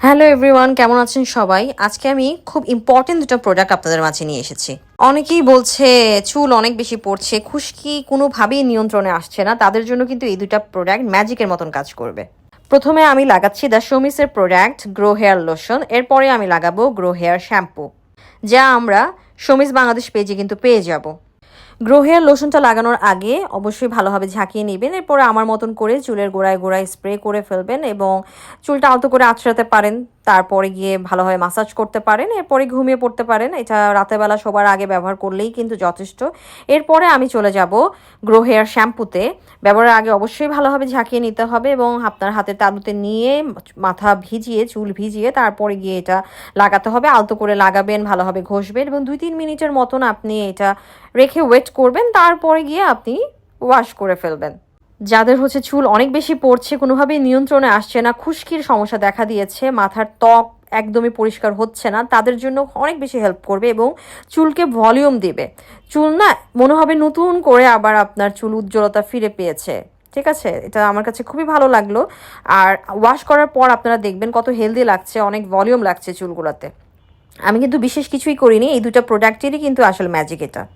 Hello everyone কেমন আছেন সবাই? আজকে আমি খুব ইম্পর্টেন্ট দুটো প্রোডাক্ট আপনাদের মাঝে নিয়ে এসেছি। অনেকেই বলছে, চুল অনেক বেশি পড়ছে, খুশকি কোনোভাবেই নিয়ন্ত্রণে আসছে না, তাদের জন্য কিন্তু এই দুটা প্রোডাক্ট ম্যাজিকের মতন কাজ করবে। প্রথমে আমি লাগাচ্ছি দ্য শোমিসের প্রোডাক্ট গ্রো হেয়ার লোশন এরপরে আমি লাগাবো গ্রো হেয়ার শ্যাম্পু যা আমরা শমিস বাংলাদেশ পেজে কিন্তু পেয়ে যাব। গ্রো হেয়ার লোশনটা লাগানোর আগে অবশ্যই ভালোভাবে ঝাঁকিয়ে নেবেন। এরপরে আমার মতন করে চুলের গোড়ায় গোড়ায় স্প্রে করে ফেলবেন এবং চুলটা আলতো করে আঁচড়াতে পারেন। তারপরে গিয়ে ভালোভাবে মাসাজ করতে পারেন, এরপরে ঘুমিয়ে পড়তে পারেন। এটা রাতেরবেলা সবার আগে ব্যবহার করলেই কিন্তু যথেষ্ট। এরপরে আমি চলে যাব গ্রো শ্যাম্পুতে। ব্যবহারের আগে অবশ্যই ভালোভাবে ঝাঁকিয়ে নিতে হবে এবং আপনার হাতে তালুতে নিয়ে মাথা ভিজিয়ে, চুল ভিজিয়ে তারপরে গিয়ে এটা লাগাতে হবে। আলতো করে লাগাবেন, ভালোভাবে ঘষবেন এবং দুই তিন মিনিটের মতন আপনি এটা রেখে ওয়েট করবেন। তারপরে গিয়ে আপনি ওয়াশ করে ফেলবেন। যাদের হচ্ছে চুল অনেক বেশি পড়ছে, কোনোভাবেই নিয়ন্ত্রণে আসছে না, খুশকির সমস্যা দেখা দিয়েছে, মাথার ত্বক একদমই পরিষ্কার হচ্ছে না, তাদের জন্য অনেক বেশি হেল্প করবে এবং চুলকে ভলিউম দেবে। চুল না, মনে হবে নতুন করে আবার আপনার চুল উজ্জ্বলতা ফিরে পেয়েছে। ঠিক আছে? এটা আমার কাছে খুবই ভালো লাগল। আর ওয়াশ করার পর আপনারা দেখবেন কত হেলদি লাগছে, অনেক ভলিউম লাগছে চুলগুলোতে। আমি কিন্তু বিশেষ কিছুই করিনি, এই দুটো প্রোডাক্টেরই কিন্তু আসলে ম্যাজিক এটা।